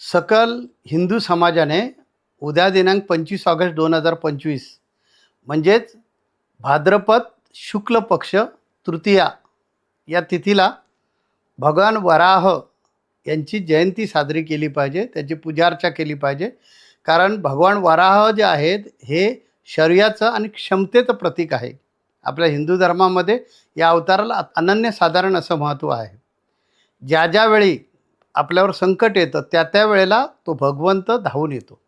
सकल हिंदू समाजाने उद्या दिनांक पंचवीस ऑगस्ट दोन हजार पंचवीस म्हणजेच भाद्रपद शुक्ल पक्ष तृतीया या तिथीला भगवान वराह यांची जयंती साजरी केली पाहिजे त्याची पूजार्चा केली पाहिजे. कारण भगवान वराह जे आहेत हे शौर्याचं आणि क्षमतेचं प्रतीक आहे. आपल्या हिंदू धर्मामध्ये या अवताराला अनन्यसाधारण असं महत्त्व आहे. ज्या ज्यावेळी आपल्यावर संकट येतं त्या त्या वेळेला तो भगवंत धावून येतो.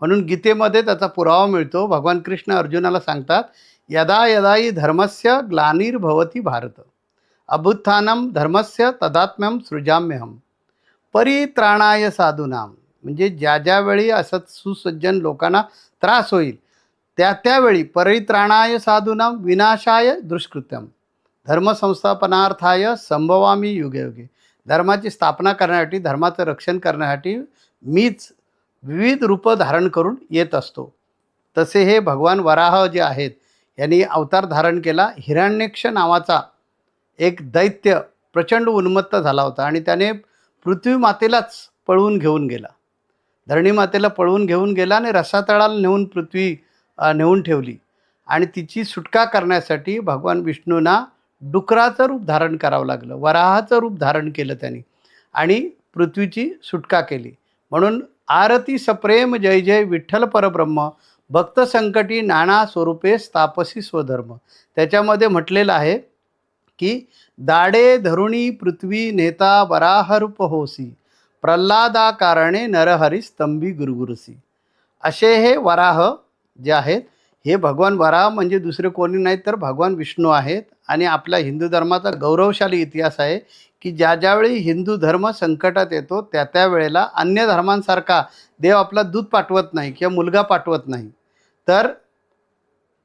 म्हणून गीतेमध्ये त्याचा पुरावा मिळतो. भगवान कृष्ण अर्जुनाला सांगतात यदा यदाई धर्मस्य ग्लानिर्भवती भारत। अभुत्थानम धर्मस्य तदात्म्यम सृजाम्यहम परित्राणाय साधूनाम म्हणजे ज्या ज्यावेळी असं सुसज्जन लोकांना त्रास होईल त्या त्यावेळी परित्राणाय साधूनाम विनाशाय दुष्कृत्यम धर्मसंस्थापनार्थाय संभवामी युगे युगे। धर्माची स्थापना करण्यासाठी धर्माचं रक्षण करण्यासाठी मीच विविध रूपं धारण करून येत असतो. तसे हे भगवान वराह जे आहेत यांनी अवतार धारण केला. हिरण्यक्ष नावाचा एक दैत्य प्रचंड उन्मत्त झाला होता आणि त्याने पृथ्वी मातेलाच पळवून घेऊन गेला. धरणी मातेला पळवून घेऊन गेला आणि रसातळाला नेऊन पृथ्वी नेऊन ठेवली. आणि तिची सुटका करण्यासाठी भगवान विष्णूंना डुकराचं रूप धारण करावं लागलं. वराहाचं रूप धारण केलं त्यांनी. आणि पृथ्वीची सुटका केली. म्हणून आरती सप्रेम जय जय विठ्ठल परब्रह्म भक्त संकटी नाना स्वरूपे स्थापसी स्वधर्म. त्याच्यामध्ये म्हटलेलं आहे की दाडे धरुणी पृथ्वी नेता वराहरूप होसी प्रल्हादा कारणे नरहरी स्तंभी गुरुगुरुसी. असे हे वराह जे आहेत हे भगवान वराह म्हणजे दुसरे कोणी नाहीत तर भगवान विष्णू आहेत. आणि आपल्या हिंदू धर्माचा गौरवशाली इतिहास आहे की ज्या ज्यावेळी हिंदू धर्म संकटात येतो त्या त्या वेळेला अन्य धर्मांसारखा देव आपला दूध पाठवत नाही किंवा मुलगा पाठवत नाही. तर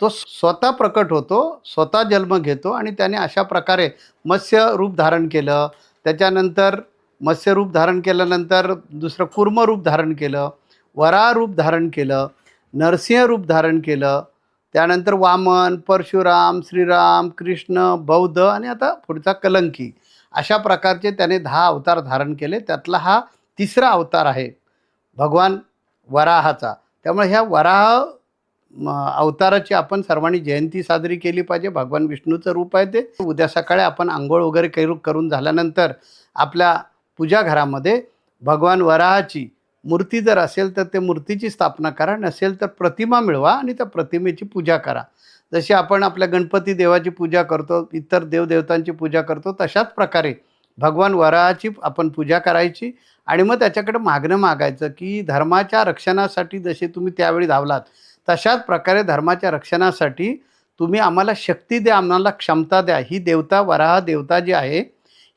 तो स्वतः प्रकट होतो स्वतः जन्म घेतो आणि त्याने अशा प्रकारे मत्स्य रूप धारण केलं. त्याच्यानंतर मत्स्य रूप धारण केल्यानंतर दुसरं कुर्म रूप धारण केलं वरा रूप धारण केलं. नरसिंह रूप धारण केलं. त्यानंतर वामन परशुराम श्रीराम कृष्ण बौद्ध आणि आता पुढचा कलंकी अशा प्रकारचे त्याने दहा अवतार धारण केले. त्यातला हा तिसरा अवतार आहे भगवान वराहाचा. त्यामुळे ह्या वराह म, अवताराची आपण सर्वांनी जयंती साजरी केली पाहिजे. भगवान विष्णूचं रूप आहे ते. उद्या सकाळी आपण आंघोळ वगैरे करू करून झाल्यानंतर आपल्या पूजा घरामध्ये भगवान वराहाची मूर्ती जर असेल तर ते मूर्तीची स्थापना करा नसेल तर प्रतिमा मिळवा आणि त्या प्रतिमेची पूजा करा. जशी आपण आपल्या गणपती देवाची पूजा करतो इतर देवदेवतांची पूजा करतो तशाच प्रकारे भगवान वराहाची आपण पूजा करायची आणि मग त्याच्याकडे मागणं मागायचं की धर्माच्या रक्षणासाठी जसे तुम्ही त्यावेळी धावलात तशाच प्रकारे धर्माच्या रक्षणासाठी तुम्ही आम्हाला शक्ती द्या आम्हाला क्षमता द्या. ही देवता वराह देवता जी आहे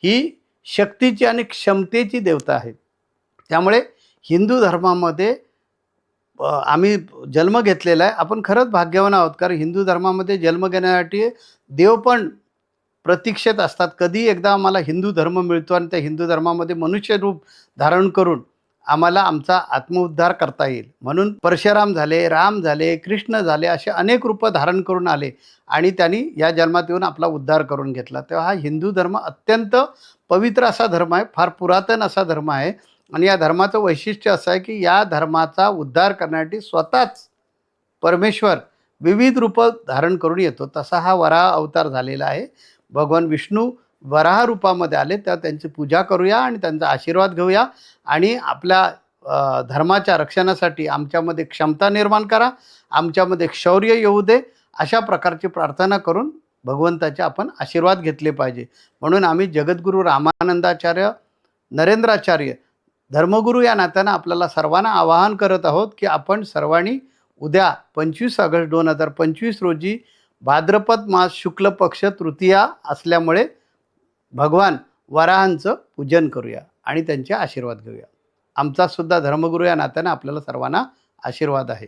ही शक्तीची आणि क्षमतेची देवता आहे. त्यामुळे हिंदू धर्मामध्ये आम्ही जन्म घेतलेला आहे. आपण खरंच भाग्यवान आहोत. कारण हिंदू धर्मामध्ये जन्म घेण्यासाठी देव पण प्रतीक्षेत असतात. कधी एकदा आम्हाला हिंदू धर्म मिळतो आणि त्या हिंदू धर्मामध्ये मनुष्य रूप धारण करून आम्हाला आमचा आत्मउद्धार करता येईल. म्हणून परशुराम झाले राम झाले कृष्ण झाले असे अनेक रूपं धारण करून आले आणि त्यांनी या जन्मात येऊन आपला उद्धार करून घेतला. तेव्हा हा हिंदू धर्म अत्यंत पवित्र असा धर्म आहे. फार पुरातन असा धर्म आहे. आणि या धर्माचं वैशिष्ट्य असं आहे की या धर्माचा उद्धार करण्यासाठी स्वतःच परमेश्वर विविध रूपं धारण करून येतो. तसा हा वराह अवतार झालेला आहे. भगवान विष्णू वराह रूपामध्ये आले तेव्हा त्यांची पूजा करूया आणि त्यांचा आशीर्वाद घेऊया आणि आपल्या धर्माच्या रक्षणासाठी आमच्यामध्ये क्षमता निर्माण करा आमच्यामध्ये शौर्य येऊ दे अशा प्रकारची प्रार्थना करून भगवंताचे आपण आशीर्वाद घेतले पाहिजे. म्हणून आम्ही जगद्गुरू रामानंदाचार्य नरेंद्राचार्य धर्मगुरू या नात्यानं आपल्याला सर्वांना आवाहन करत आहोत की आपण सर्वांनी उद्या पंचवीस ऑगस्ट दोन हजार पंचवीस रोजी भाद्रपद मास शुक्ल पक्ष तृतीया असल्यामुळे भगवान वराहांचं पूजन करूया आणि त्यांचे आशीर्वाद घेऊया. आमचासुद्धा धर्मगुरू या नात्यानं आपल्याला सर्वांना आशीर्वाद आहे.